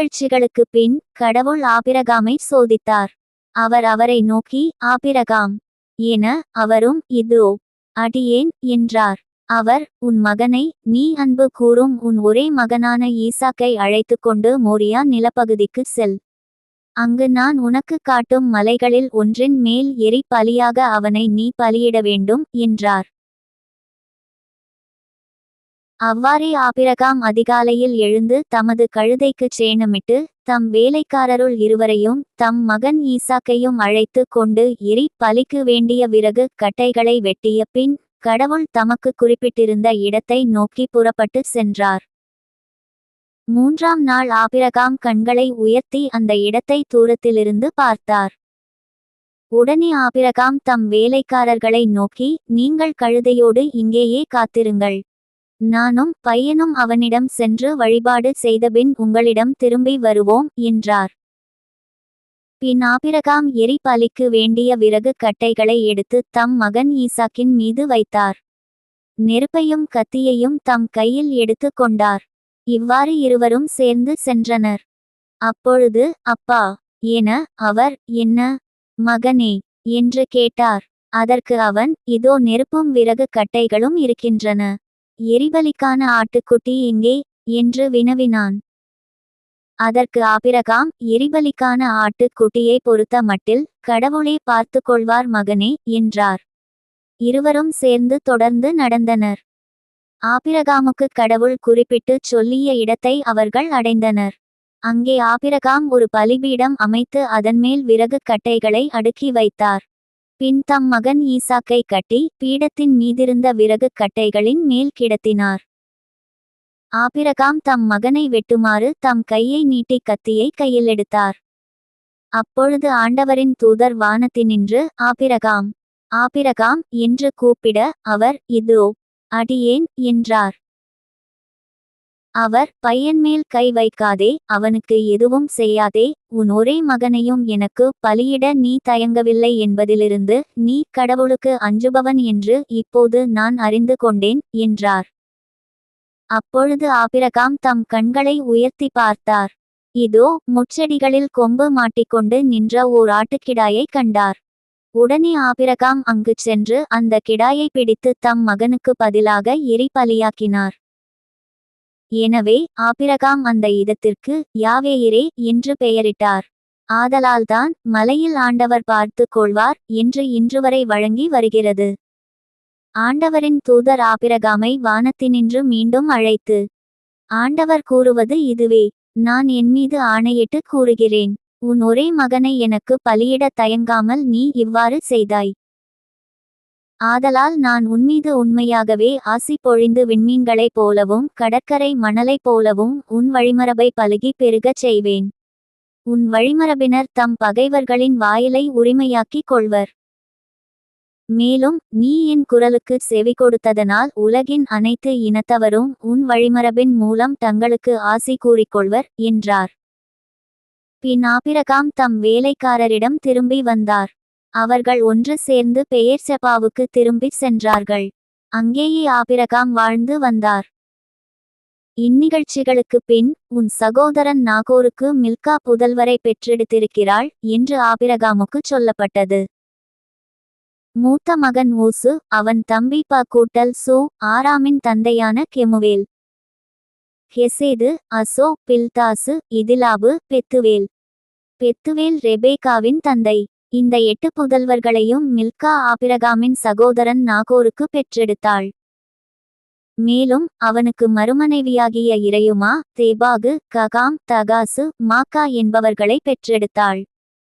நிகழ்ச்சிகளுக்கு பின் கடவுள் ஆபிரகாமை சோதித்தார். அவர் அவரை நோக்கி ஆபிரகாம் என அவரும் இதோ அடியேன் என்றார். அவர் உன் மகனை நீ அன்பு கூறும் உன் ஒரே மகனான ஈசாக்கை அழைத்துக் கொண்டு மோரியா நிலப்பகுதிக்கு செல். அங்கு நான் உனக்கு காட்டும் மலைகளில் ஒன்றின் மேல் எரி பலியாக அவனை நீ பலியிட வேண்டும் என்றார். அவ்வாறே ஆபிரகாம் அதிகாலையில் எழுந்து தமது கழுதைக்குச் சேணமிட்டு தம் வேலைக்காரருள் இருவரையும் தம் மகன் ஈசாக்கையும் அழைத்து கொண்டு எரி பலிக்கு வேண்டிய விறகு கட்டைகளை வெட்டிய பின் கடவுள் தமக்கு குறிப்பிட்டிருந்த இடத்தை நோக்கி புறப்பட்டு சென்றார். மூன்றாம் நாள் ஆபிரகாம் கண்களை உயர்த்தி அந்த இடத்தை தூரத்திலிருந்து பார்த்தார். உடனே ஆபிரகாம் தம் வேலைக்காரர்களை நோக்கி நீங்கள் கழுதையோடு இங்கேயே காத்திருங்கள். நானும் பையனும் அவனிடம் சென்று வழிபாடு செய்தபின் உங்களிடம் திரும்பி வருவோம் என்றார். பின் ஆபிரகாம் எரிபலிக்கு வேண்டிய விறகு கட்டைகளை எடுத்து தம் மகன் ஈசாக்கின் மீது வைத்தார். நெருப்பையும் கத்தியையும் தம் கையில் எடுத்து கொண்டார். இவ்வாறு இருவரும் சேர்ந்து சென்றனர். அப்பொழுது அப்பா என அவர் என்ன மகனே என்று கேட்டார். அதற்கு அவன் இதோ நெருப்பும் விறகு கட்டைகளும் இருக்கின்றன. எரிபலிக்கான ஆட்டுக்குட்டி எங்கே? என்று வினவினான். அதற்கு ஆபிரகாம் எரிபலிக்கான ஆட்டுக்குட்டியை பொறுத்த மட்டில் கடவுளே பார்த்து கொள்வார் மகனே என்றார். இருவரும் சேர்ந்து தொடர்ந்து நடந்தனர். ஆபிரகாமுக்கு கடவுள் குறிப்பிட்டு சொல்லிய இடத்தை அவர்கள் அடைந்தனர். அங்கே ஆபிரகாம் ஒரு பலிபீடம் அமைத்து அதன்மேல் விறகு கட்டைகளை அடுக்கி வைத்தார். பின் தம் மகன் ஈசாக்கை கட்டி பீடத்தின் மீதிருந்த விறகு கட்டைகளின் மேல் கிடத்தினார். ஆபிரகாம் தம் மகனை வெட்டுமாறு தம் கையை நீட்டி கத்தியை கையில் எடுத்தார். அப்பொழுது ஆண்டவரின் தூதர் வானத்தினின்று ஆபிரகாம் ஆபிரகாம் என்று கூப்பிட அவர் இதோ அடியேன் என்றார். அவர் பையன்மேல் கை வைக்காதே அவனுக்கு எதுவும் செய்யாதே உன் ஒரே மகனையும் எனக்கு பலியிட நீ தயங்கவில்லை என்பதிலிருந்து நீ கடவுளுக்கு அஞ்சுபவன் என்று இப்போது நான் அறிந்து கொண்டேன் என்றார். அப்பொழுது ஆபிரகாம் தம் கண்களை உயர்த்தி பார்த்தார். இதோ முச்செடிகளில் கொம்பு மாட்டிக்கொண்டு நின்ற ஓர் ஆட்டுக்கிடாயை கண்டார். உடனே ஆபிரகாம் அங்கு சென்று அந்த கிடாயை பிடித்து தம் மகனுக்கு பதிலாக எரி பலியாக்கினார் எனவே ஆபிரகாம் அந்த இடத்திற்கு யாவேயிரே என்று பெயரிட்டார். ஆதலால்தான் மலையில் ஆண்டவர் பார்த்து கொள்வார் என்று இன்றுவரை வழங்கி வருகிறது. ஆண்டவரின் தூதர் ஆபிரகாமை வானத்தினின்று மீண்டும் அழைத்து ஆண்டவர் கூறுவது இதுவே நான் என் மீது ஆணையிட்டு கூறுகிறேன். உன் ஒரே மகனை எனக்கு பலியிட தயங்காமல் நீ இவ்வாறு செய்தாய். ஆதலால் நான் உன்மீது உண்மையாகவே ஆசி பொழிந்து விண்மீன்களைப் போலவும் கடற்கரை மணலைப் போலவும் உன் வழிமரபை பலுகி பெருகச் செய்வேன். உன் வழிமரபினர் தம் பகைவர்களின் வாயிலை உரிமையாக்கிக் கொள்வர். மேலும் நீ என் குரலுக்கு செவி கொடுத்ததனால் உலகின் அனைத்து இனத்தவரும் உன் வழிமரபின் மூலம் தங்களுக்கு ஆசி கூறிக்கொள்வர் என்றார். பின் ஆபிரகாம் தம் வேலைக்காரரிடம் திரும்பி வந்தார். அவர்கள் ஒன்று சேர்ந்து பெயர் செபாவுக்கு திரும்பிச் சென்றார்கள். அங்கேயே ஆபிரகாம் வாழ்ந்து வந்தார். இந்நிகழ்ச்சிகளுக்கு பின் உன் சகோதரன் நாகோருக்கு மில்கா புதல்வரை பெற்றெடுத்திருக்கிறாள் என்று ஆபிரகாமுக்குச் சொல்லப்பட்டது. மூத்த மகன் ஊசு அவன் தம்பி ப கூட்டல் சு ஆராமின் தந்தையான கெமுவேல். ஹெசேது அசோ பில்தாசு இதிலாபு பெத்துவேல். பெத்துவேல் ரெபேகாவின் தந்தை. இந்த எட்டு புதல்வர்களையும் மில்கா ஆபிரகாமின் சகோதரன் நாகோருக்கு பெற்றெடுத்தாள். மேலும் அவனுக்கு மறுமனைவியாகிய இறையுமா தேபாகு ககாம் தகாசு மாக்கா என்பவர்களை பெற்றெடுத்தாள்.